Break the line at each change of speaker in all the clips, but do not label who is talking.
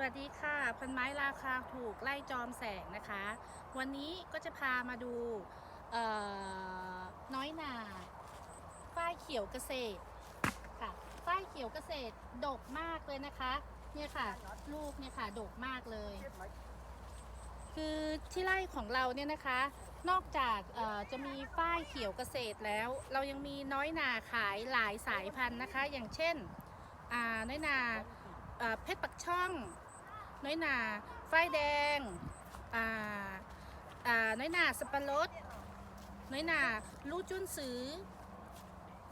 วัสดีค่ะ พันไม้ราคาถูกไล่จอมแสงนะคะ วันนี้ก็จะพามาดูน้อยหนาฝ้ายเขียวเกษตรค่ะฝ้ายเขียวเกษตรดกมากเลยนะคะ เนี่ยค่ะ ลูกเนี่ยค่ะดกมากเลย คือที่ไร่ของเราเนี่ยนะคะ นอกจากจะมีฝ้ายเขียวเกษตรแล้ว เรายังมีน้อยหนาขายหลายสายพันธุ์นะคะ อย่างเช่นน้อยหนาเอ่อเพชรปักช่อง น้อยหนาฝ้ายแดงอ่าอ่าน้อยหนาสับปะรดน้อยหนาลูกจุนสือ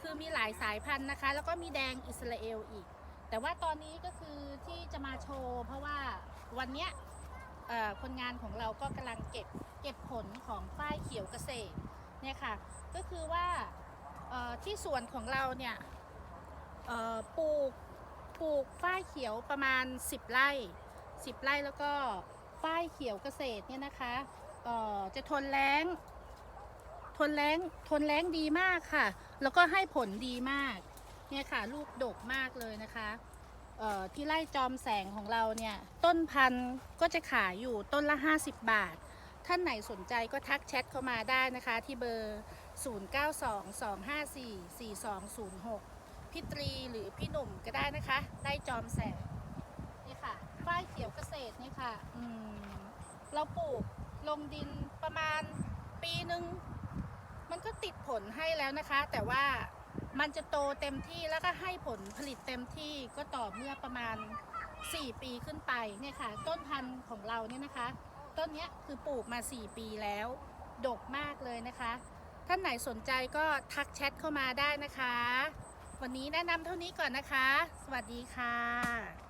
คือมีหลายสายพันธุ์นะคะ แล้วก็มีแดงอิสราเอลอีก แต่ว่าตอนนี้ก็คือที่จะมาโชว์ เพราะว่าวันเนี้ยคนงานของเราก็กำลังเก็บเก็บผลของฝ้ายเขียวเกษตรเนี่ยค่ะ ก็คือว่าที่สวนของเราเนี่ยปลูกปลูกฝ้ายเขียวประมาณ 10 ไร่ 10 ไร่แล้วก็ฝ้ายเขียวเกษตรเนี่ยนะคะเอ่อจะทนแล้งทนแล้งทนแล้งดีมากค่ะ แล้วก็ให้ผลดีมากเนี่ยค่ะลูกดกมากเลยนะคะเอ่อที่ไร่จอมแสงของเราเนี่ย ต้นพันธุ์ก็จะขายอยู่ต้นละ 50 บาท ท่านไหนสนใจก็ทักแชทเข้ามาได้นะคะ ที่เบอร์ 0922544206 พี่ตรีหรือพี่หนุ่มก็ได้นะคะไร่จอมแสง นี่ค่ะ ฝ้ายเขียวเกษตร นี่ค่ะอืมเราปลูกลงดินประมาณปีหนึ่งมันก็ติดผลให้แล้วนะคะ แต่ว่ามันจะโตเต็มที่แล้วก็ให้ผลผลิตเต็มที่ก็ต่อเมื่อประมาณ 4 ปีขึ้นไปเนี่ยค่ะ ต้นพันธุ์ของเราเนี่ยนะคะ ต้นนี้คือปลูกมา 4 ปีแล้ว ดกมากเลยนะคะ ท่านไหนสนใจก็ทักแชทเข้ามาได้นะคะ วันนี้แนะนำเท่านี้ก่อนนะคะ สวัสดีค่ะ